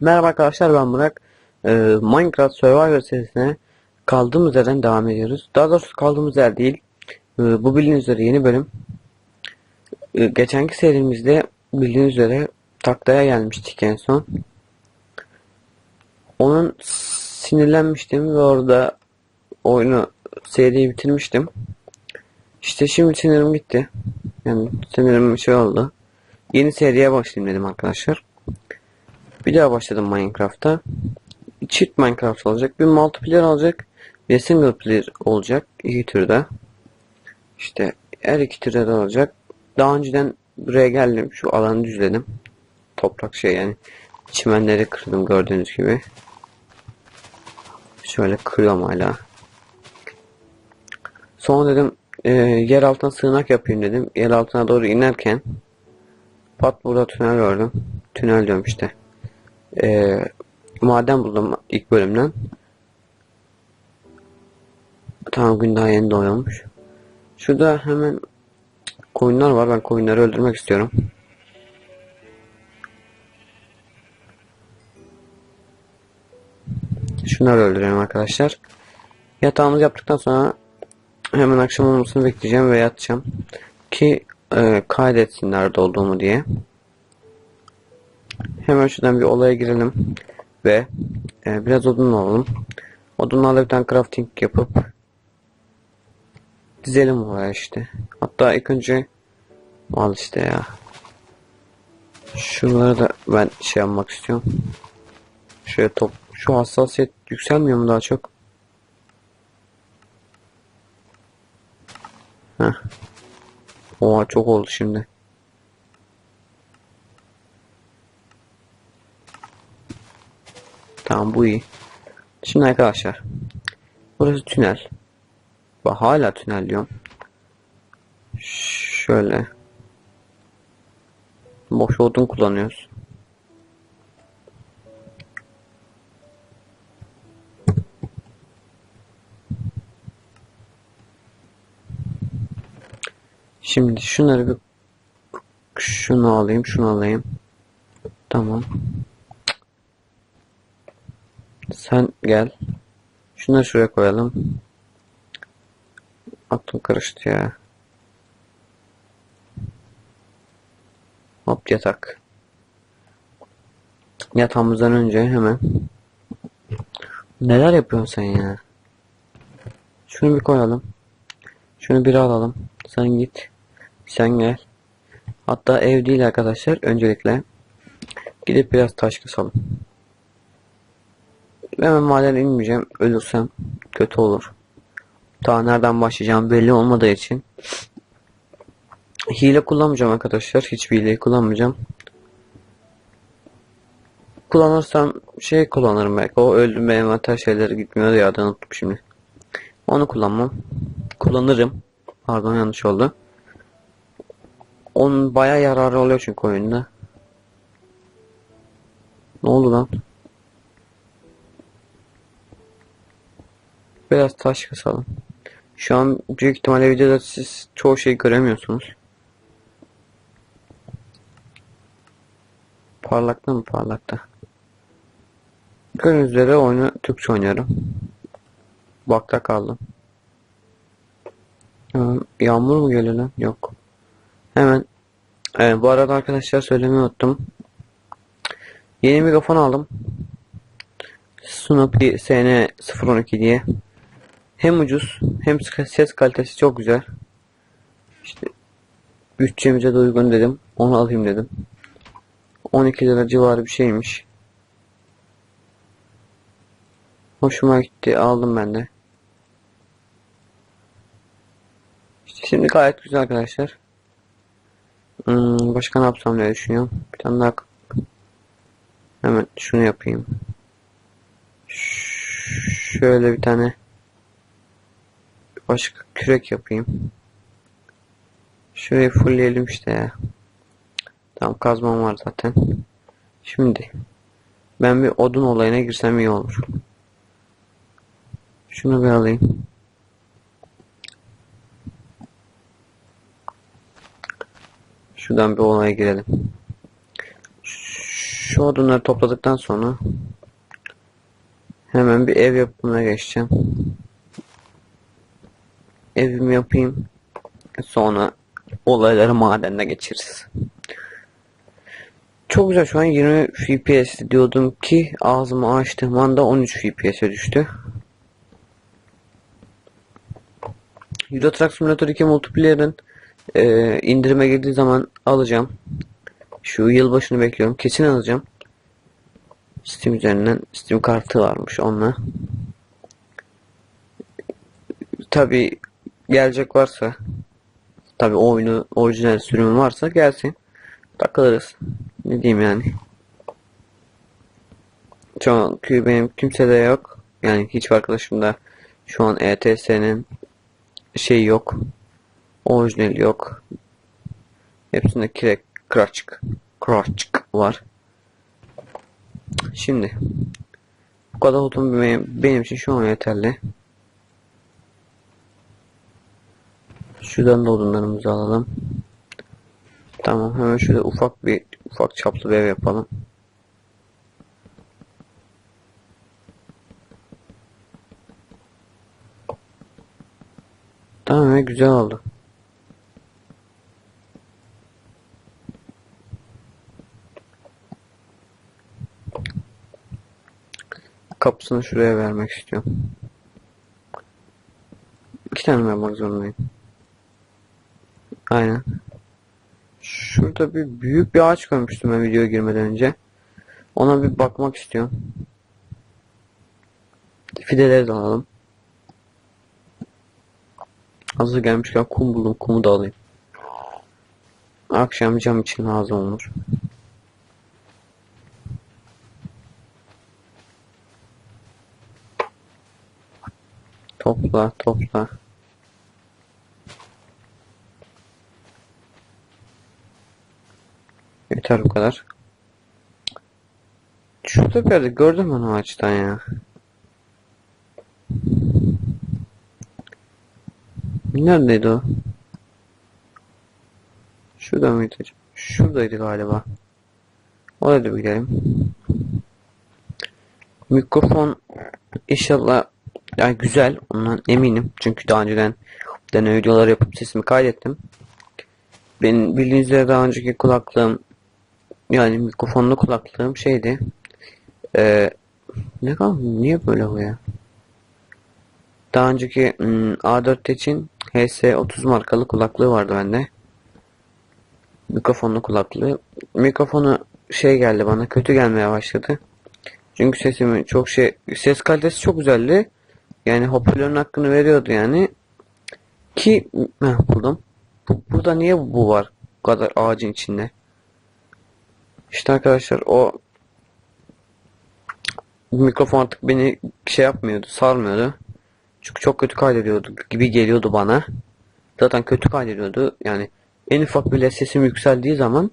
Merhaba arkadaşlar ben Burak. Ee, Minecraft Survivor serisine kaldığımız yerden devam ediyoruz. Daha doğrusu kaldığımız yer değil. Ee, bu bildiğiniz üzere yeni bölüm. Ee, geçenki serimizde bildiğiniz üzere taklaya gelmiştik en son. Onun sinirlenmiştim ve orada oyunu seriyi bitirmiştim. İşte şimdi sinirim gitti. Yani sinirim şey oldu. Yeni seriye başlayayım dedim arkadaşlar. Bir daha başladım Minecraft'a. Çift Minecraft olacak. Bir multiplayer olacak. Bir single player olacak. İki türde. İşte her iki türde de olacak. Daha önceden buraya geldim. Şu alanı düzledim. Toprak şey yani. Çimenleri kırdım gördüğünüz gibi. Şöyle kırıyorum hala. Sonra dedim e, yer altına sığınak yapayım dedim. Yer altına doğru inerken pat burada tünel gördüm. Tünel diyorum işte e, maden buldum ilk bölümden. Tamam gün daha yeni doğuyormuş. Şurada hemen koyunlar var. Ben koyunları öldürmek istiyorum. Şunları öldürüyorum arkadaşlar. Yatağımızı yaptıktan sonra hemen akşam olmasını bekleyeceğim ve yatacağım. Ki e, kaydetsinler nerede olduğumu diye. Hemen şuradan bir olaya girelim. Ve e, biraz odun alalım. Odunlarla bir tane crafting yapıp dizelim oraya işte. Hatta ilk önce al işte ya. Şunları da ben şey yapmak istiyorum. Şöyle top. Şu hassasiyet yükselmiyor mu daha çok? Heh. Oha çok oldu şimdi. Tamam bu iyi. Şimdi arkadaşlar. Burası tünel. Bak hala tünel diyorum. Şöyle. Boş odun kullanıyoruz. Şimdi şunları bir şunu alayım, şunu alayım. Tamam. Sen gel. Şunları şuraya koyalım. Aklım karıştı ya. Hop yatak. Yatağımızdan önce hemen. Neler yapıyorsun sen ya? Şunu bir koyalım. Şunu bir alalım. Sen git. Sen gel. Hatta ev değil arkadaşlar. Öncelikle gidip biraz taş kısalım. Hemen maden inmeyeceğim. Ölürsem kötü olur. Daha nereden başlayacağım belli olmadığı için. Hile kullanmayacağım arkadaşlar. Hiçbir hileyi kullanmayacağım. Kullanırsam şey kullanırım belki. O öldüm benim envanter şeyleri gitmiyor ya unuttum şimdi. Onu kullanmam. Kullanırım. Pardon yanlış oldu. Onun baya yararı oluyor çünkü oyunda. Ne oldu lan? Biraz taş kısalım. Şu an büyük ihtimalle videoda siz çoğu şeyi göremiyorsunuz. Parlakta mı parlakta? Gördüğünüz üzere oyunu Türkçe oynuyorum. Bakta kaldım. Yağmur mu geliyor lan? Yok. Hemen. Evet, bu arada arkadaşlar söylemeyi unuttum. Yeni mikrofon aldım. Snoopy SN012 diye. Hem ucuz hem ses kalitesi çok güzel. İşte bütçemize de uygun dedim. Onu alayım dedim. 12 lira civarı bir şeymiş. Hoşuma gitti. Aldım ben de. İşte şimdi gayet güzel arkadaşlar. Hmm, başka ne yapsam diye düşünüyorum. Bir tane daha hemen şunu yapayım. Şöyle bir tane Başka kürek yapayım. Şurayı fullleyelim işte ya. Tamam kazmam var zaten. Şimdi ben bir odun olayına girsem iyi olur. Şunu bir alayım. Şuradan bir olaya girelim. Şu odunları topladıktan sonra hemen bir ev yapımına geçeceğim. Evimi yapayım. Sonra olayları madenle geçiririz. Çok güzel şu an 20 FPS diyordum ki ağzımı açtığım anda 13 FPS'e düştü. Euro Truck Simulator 2 Multiplayer'ın e, indirime girdiği zaman alacağım. Şu yılbaşını bekliyorum. Kesin alacağım. Steam üzerinden Steam kartı varmış onunla. Tabi gelecek varsa tabi oyunu orijinal sürümü varsa gelsin. Takılırız. Ne diyeyim yani. Çünkü benim kimsede yok. Yani hiç arkadaşımda şu an ETS'nin şey yok. Orijinal yok. Hepsinde kirek, kraçk, kraçk var. Şimdi bu kadar odun benim, benim için şu an yeterli. Şuradan da odunlarımızı alalım. Tamam hemen şurada ufak bir ufak çaplı bir ev yapalım. Tamam güzel oldu. Kapısını şuraya vermek istiyorum. İki tane yapmak zorundayım? Aynen. Şurada bir büyük bir ağaç görmüştüm ben videoya girmeden önce. Ona bir bakmak istiyorum. Fideleri de alalım. Hazır gelmişken kum buldum. Kumu da alayım. Akşam cam için lazım olur. Topla topla. Yeter bu kadar. Şurada bir yerde gördüm ben o ya. Neredeydi o? Şurada mıydı? Şuradaydı galiba. Oraya da bir gidelim. Mikrofon inşallah yani güzel ondan eminim. Çünkü daha önceden deney videoları yapıp sesimi kaydettim. Benim bildiğiniz üzere daha önceki kulaklığım yani mikrofonlu kulaklığım şeydi. Ee, ne kaldı? Niye böyle bu ya? Daha önceki hmm, A4 için HS30 markalı kulaklığı vardı bende. Mikrofonlu kulaklığı. Mikrofonu şey geldi bana kötü gelmeye başladı. Çünkü sesimi çok şey ses kalitesi çok güzeldi. Yani hoparlörün hakkını veriyordu yani. Ki heh, buldum. Bu, burada niye bu var? Bu kadar ağacın içinde. İşte arkadaşlar o mikrofon artık beni şey yapmıyordu, sarmıyordu. Çünkü çok kötü kaydediyordu gibi geliyordu bana. Zaten kötü kaydediyordu. Yani en ufak bile sesim yükseldiği zaman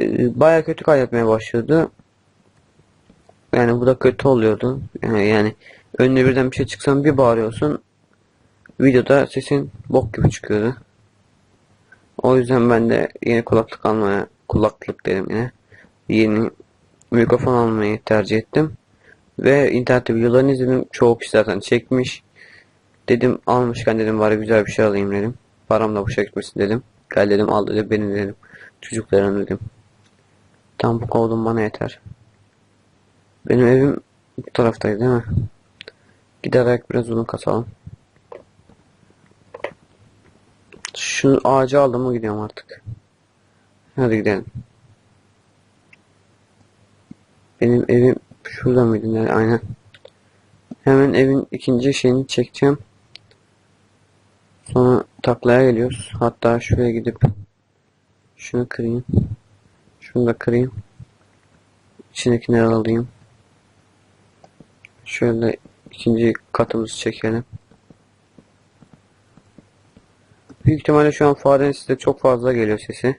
e, baya kötü kaydetmeye başlıyordu. Yani bu da kötü oluyordu. Yani, yani önüne birden bir şey çıksan bir bağırıyorsun. Videoda sesin bok gibi çıkıyordu. O yüzden ben de yeni kulaklık almaya, kulaklık dedim yine. Yeni mikrofon almayı tercih ettim. Ve internette videolarını izledim. Çoğu kişi zaten çekmiş. Dedim almışken dedim bari güzel bir şey alayım dedim. Param da boşa gitmesin dedim. Gel dedim al dedim beni dedim. Çocuklarım dedim. Tam bu kovdum bana yeter. Benim evim bu taraftaydı değil mi? Giderek biraz uzun kasalım. Şu ağacı aldım mı gidiyorum artık. Hadi gidelim. Benim evim şurada mıydı? Yani aynen. Hemen evin ikinci şeyini çekeceğim. Sonra taklaya geliyoruz. Hatta şuraya gidip şunu kırayım. Şunu da kırayım. İçindekileri alayım. Şöyle ikinci katımızı çekelim. Büyük ihtimalle şu an farenin size çok fazla geliyor sesi.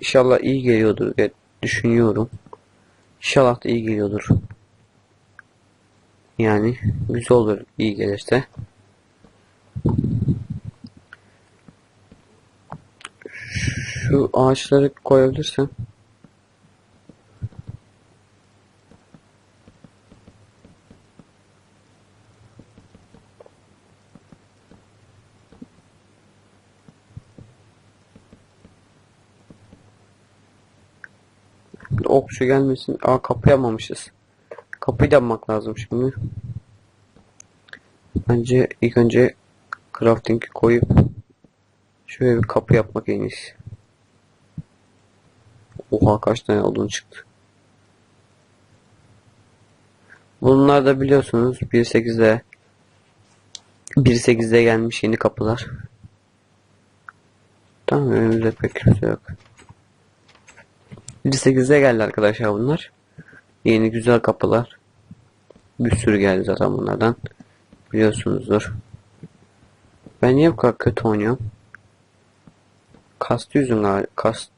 İnşallah iyi geliyordur diye düşünüyorum. İnşallah da iyi geliyordur. Yani güzel olur iyi gelirse. Şu ağaçları koyabilirsen. Okçu gelmesin. Aa kapı yapmamışız. Kapıyı yapmak lazım şimdi. Bence ilk önce crafting'i koyup şöyle bir kapı yapmak en iyisi. Oha kaç tane odun çıktı. Bunlar da biliyorsunuz 1.8'de 1.8'de gelmiş yeni kapılar. Tamam önümüzde pek kimse yok. 1.8'de geldi arkadaşlar bunlar. Yeni güzel kapılar. Bir sürü geldi zaten bunlardan. Biliyorsunuzdur. Ben niye bu kadar kötü oynuyorum? Kastı yüzün galiba. Kast,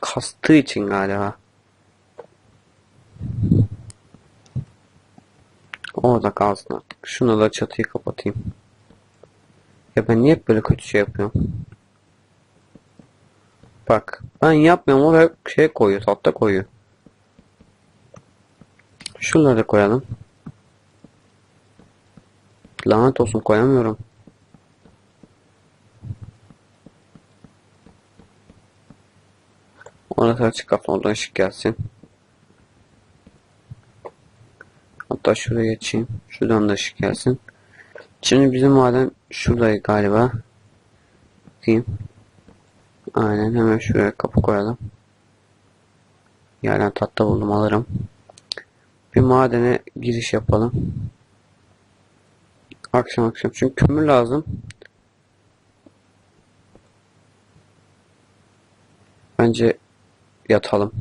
kastığı için galiba. Orada kalsın artık. Şunu da çatıyı kapatayım. Ya ben niye böyle kötü şey yapıyorum? Bak ben yapmıyorum o hep şey koyuyor tahta koyuyor. Şunları da koyalım. Lanet olsun koyamıyorum. Orası açık kalsın oradan ışık gelsin. Hatta şuraya geçeyim. Şuradan da ışık gelsin. Şimdi bizim maden şuradaydı galiba. Diyeyim. Aynen hemen şuraya kapı koyalım. Yerden tatlı buldum alırım. Bir madene giriş yapalım. Akşam akşam çünkü kömür lazım. Bence yatalım.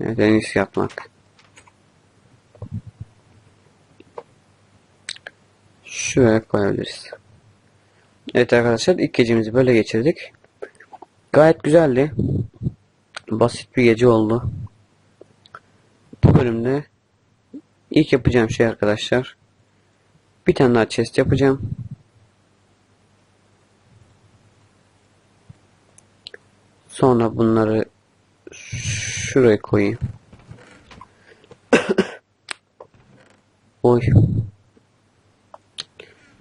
Evet en iyisi yatmak. Şuraya koyabiliriz. Evet arkadaşlar ilk gecemizi böyle geçirdik. Gayet güzeldi. Basit bir gece oldu. Bu bölümde ilk yapacağım şey arkadaşlar. Bir tane daha chest yapacağım. Sonra bunları şuraya koyayım. Oy.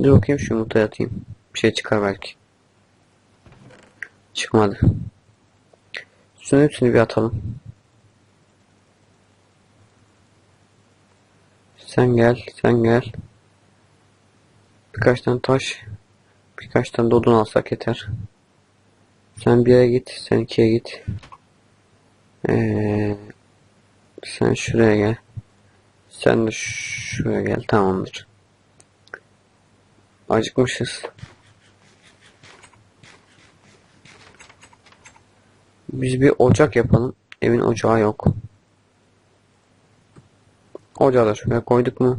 Dur bakayım şu yumurtayı atayım. Bir şey çıkar belki. Çıkmadı. Şunun hepsini bir atalım. Sen gel, sen gel. Birkaç tane taş, birkaç tane de odun alsak yeter. Sen bir yere git, sen ikiye git. Ee, sen şuraya gel. Sen de şuraya gel, tamamdır. Acıkmışız. Biz bir ocak yapalım. Evin ocağı yok. Ocağı da şuraya koyduk mu?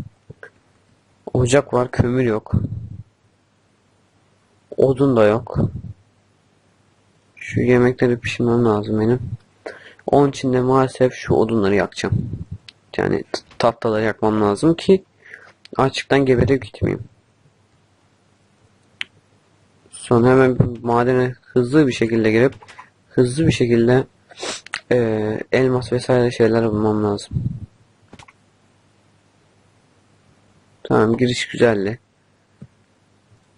Ocak var, kömür yok. Odun da yok. Şu yemekleri pişirmem lazım benim. Onun için de maalesef şu odunları yakacağım. Yani tahtaları yakmam lazım ki açıktan geberip gitmeyeyim. Sonra hemen madene hızlı bir şekilde girip hızlı bir şekilde e, elmas vesaire şeyler bulmam lazım. Tamam giriş güzeldi.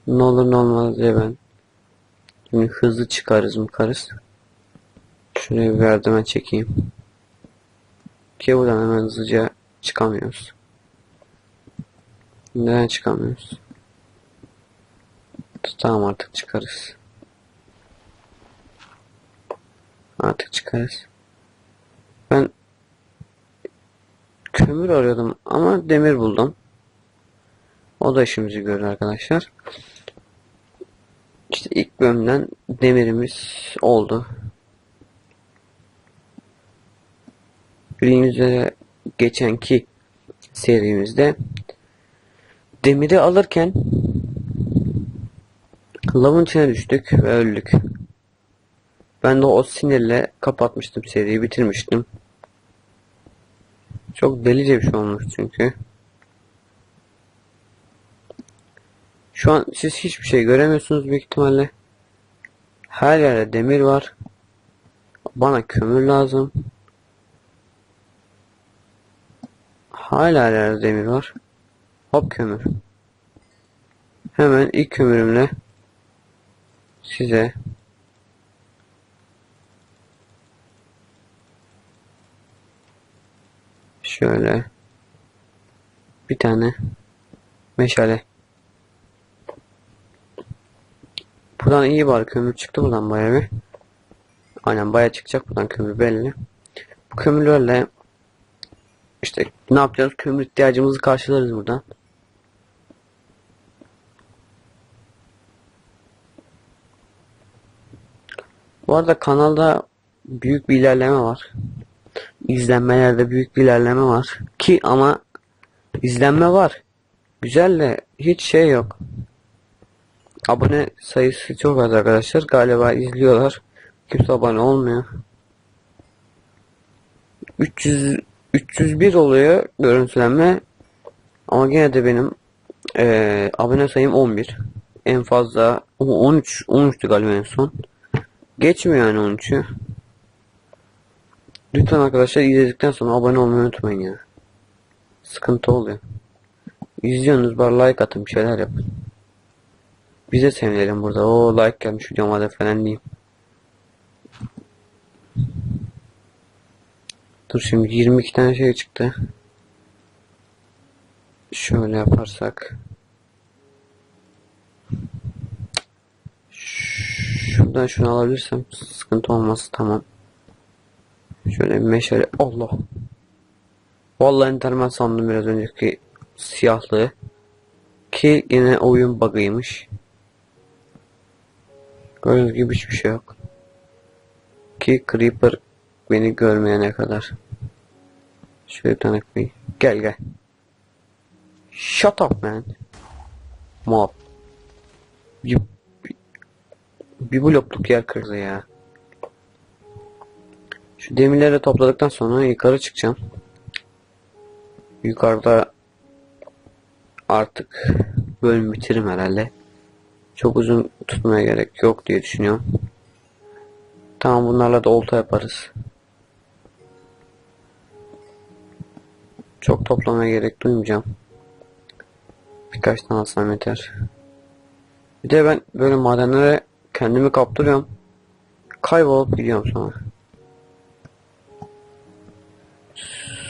Ne olur ne olmaz diye ben. Şimdi hızlı çıkarız mı karız. Şuraya bir merdiven çekeyim. Ki buradan hemen hızlıca çıkamıyoruz. Neden çıkamıyoruz? Tamam artık çıkarız. Artık çıkarız. Ben kömür arıyordum ama demir buldum. O da işimizi görür arkadaşlar. İşte ilk bölümden demirimiz oldu. Bildiğiniz üzere geçenki serimizde demiri alırken lavın içine düştük ve öldük. Ben de o sinirle kapatmıştım seriyi bitirmiştim. Çok delice bir şey olmuş çünkü. Şu an siz hiçbir şey göremiyorsunuz büyük ihtimalle. Her yerde demir var. Bana kömür lazım. Hala her yerde demir var. Hop kömür. Hemen ilk kömürümle size şöyle bir tane meşale. Buradan iyi var kömür çıktı buradan bayağı bir. Aynen bayağı çıkacak buradan kömür belli. Bu kömürlerle işte ne yapacağız? Kömür ihtiyacımızı karşılarız buradan. Bu arada kanalda büyük bir ilerleme var. İzlenmelerde büyük bir ilerleme var. Ki ama izlenme var. Güzel de hiç şey yok. Abone sayısı çok az arkadaşlar. Galiba izliyorlar. Kimse abone olmuyor. 300 301 oluyor görüntülenme. Ama gene de benim eee, abone sayım 11. En fazla o 13 13'tü galiba en son. Geçmiyor yani 13'ü. Lütfen arkadaşlar izledikten sonra abone olmayı unutmayın ya. Sıkıntı oluyor. İzliyorsunuz bari like atın bir şeyler yapın. Bize sevinelim burada. O like gelmiş videoma da falan diyeyim. Dur şimdi 22 tane şey çıktı. Şöyle yaparsak. Şuradan şunu alabilirsem sıkıntı olmaz tamam. Şöyle bir meşale Allah. Vallahi internet sandım biraz önceki siyahlığı. Ki yine oyun bug'ıymış. Gördüğünüz gibi hiçbir şey yok. Ki Creeper beni görmeyene kadar. Şöyle bir tane koyayım. Gel gel. Shut up man. Mob. Bir, bir, bir blokluk yer kırdı ya. Şu demirleri topladıktan sonra yukarı çıkacağım. Yukarıda artık bölüm bitiririm herhalde. Çok uzun tutmaya gerek yok diye düşünüyorum. Tamam bunlarla da olta yaparız. Çok toplamaya gerek duymayacağım. Birkaç tane alsam yeter. Bir de ben böyle madenlere kendimi kaptırıyorum. Kaybolup gidiyorum sonra.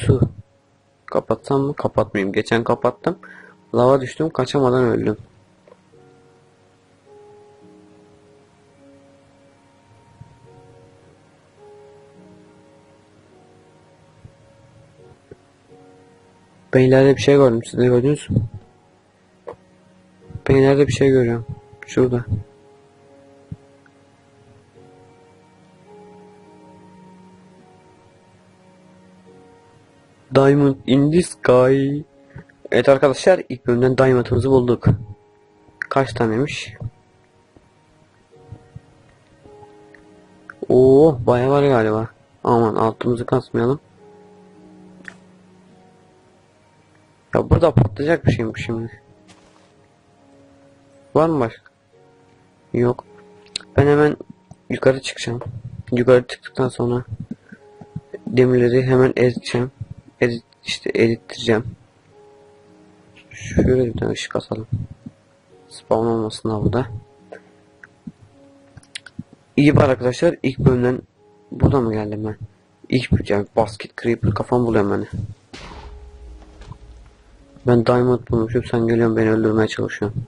Su. Kapatsam mı? Kapatmayayım. Geçen kapattım. Lava düştüm. Kaçamadan öldüm. Ben ileride bir şey gördüm. Siz de gördünüz mü? Ben bir şey görüyorum. Şurada. Diamond in the sky. Evet arkadaşlar ilk bölümden diamond'ımızı bulduk. Kaç taneymiş? Oo bayağı var galiba. Aman altımızı kasmayalım. Ya burada patlayacak bir şey mi şimdi? Var mı başka? Yok. Ben hemen yukarı çıkacağım. Yukarı çıktıktan sonra demirleri hemen eriteceğim. Erit, işte erittireceğim. Şöyle bir tane ışık asalım. Spawn olmasın da burada. İyi var arkadaşlar. İlk bölümden burada mı geldim ben? İlk yani basket creeper kafam buluyorum beni. Ben diamond bulmuşum sen geliyorsun beni öldürmeye çalışıyorsun.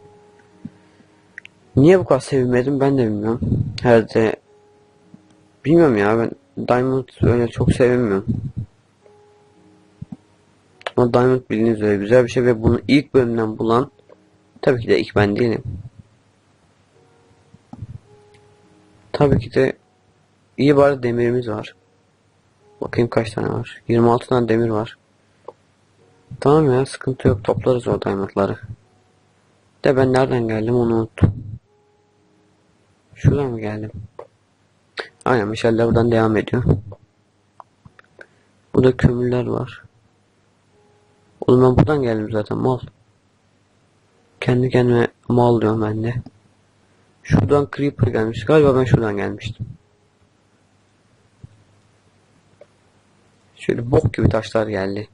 Niye bu kadar sevinmedim ben de bilmiyorum. Herhalde bilmiyorum ya ben diamond öyle çok sevinmiyorum. Ama diamond bildiğiniz üzere güzel bir şey ve bunu ilk bölümden bulan tabii ki de ilk ben değilim. Tabii ki de iyi bari demirimiz var. Bakayım kaç tane var. 26 tane demir var. Tamam ya sıkıntı yok toplarız o diamondları. De ben nereden geldim onu unuttum. Şuradan mı geldim? Aynen meşaller buradan devam ediyor. Burada kömürler var. Oğlum ben buradan geldim zaten mal. Kendi kendime mal diyorum ben de. Şuradan Creeper gelmiş. Galiba ben şuradan gelmiştim. Şöyle bok gibi taşlar geldi.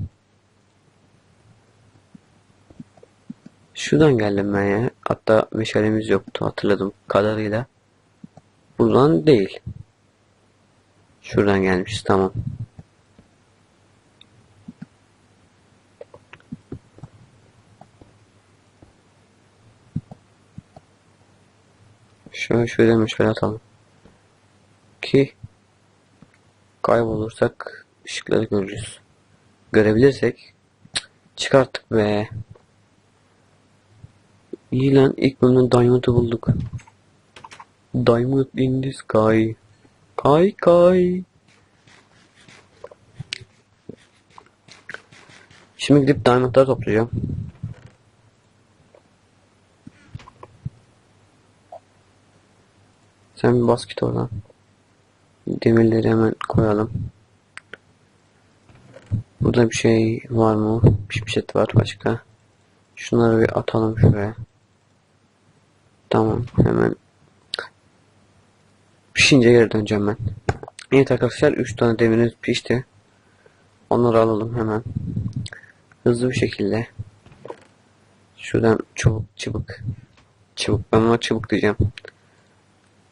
Şuradan geldim ben ya. Hatta meşalemiz yoktu hatırladım kadarıyla. Buradan değil. Şuradan gelmiş tamam. Şöyle şöyle meşale atalım. Ki kaybolursak ışıkları görürüz. Görebilirsek çıkarttık be. İyi lan ilk bölümden Diamond'ı bulduk. Diamond in the sky. Kay kay. Şimdi gidip diamondları toplayacağım. Sen bir bas git oradan. Demirleri hemen koyalım. Burada bir şey var mı? Bir şey var başka. Şunları bir atalım şuraya. Tamam hemen. Pişince geri döneceğim ben. Evet arkadaşlar 3 tane demirimiz pişti. Onları alalım hemen. Hızlı bir şekilde. Şuradan çubuk çubuk. Çubuk ben ona çubuk diyeceğim.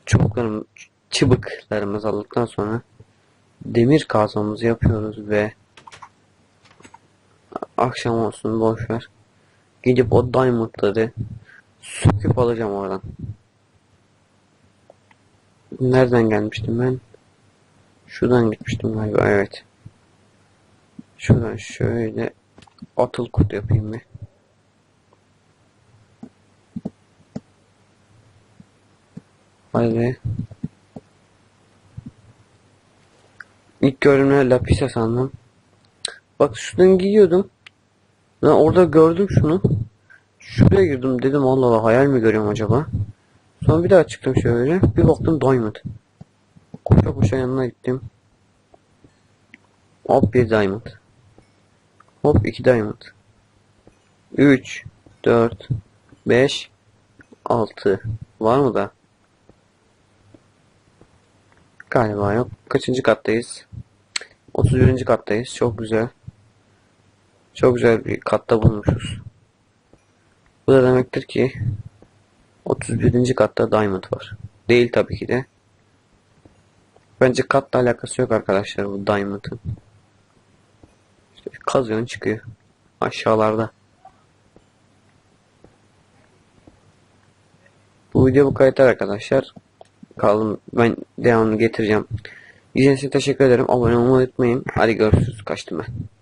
Çubuklarım çıbıklarımızı aldıktan sonra demir kazmamızı yapıyoruz ve akşam olsun boş ver. Gidip o diamondları söküp alacağım oradan. Nereden gelmiştim ben? Şuradan gitmiştim galiba evet. Şuradan şöyle atıl kut yapayım bir. Hadi. İlk gördüğümde lapise sandım. Bak şuradan gidiyordum. Ben orada gördüm şunu. Şuraya girdim dedim Allah Allah hayal mi görüyorum acaba? Sonra bir daha çıktım şöyle. Bir baktım diamond. Koşa koşa yanına gittim. Hop bir diamond. Hop iki diamond. 3 4 5 6 Var mı da? Galiba yok. Kaçıncı kattayız? 31. kattayız. Çok güzel. Çok güzel bir katta bulmuşuz. Bu da demektir ki 31. katta diamond var. Değil tabii ki de. Bence katla alakası yok arkadaşlar bu diamond'ın. İşte kazıyorsun çıkıyor. Aşağılarda. Bu video bu kadar arkadaşlar. Kalın ben devamını getireceğim. İzlediğiniz için teşekkür ederim. Abone olmayı unutmayın. Hadi görüşürüz. Kaçtım ben.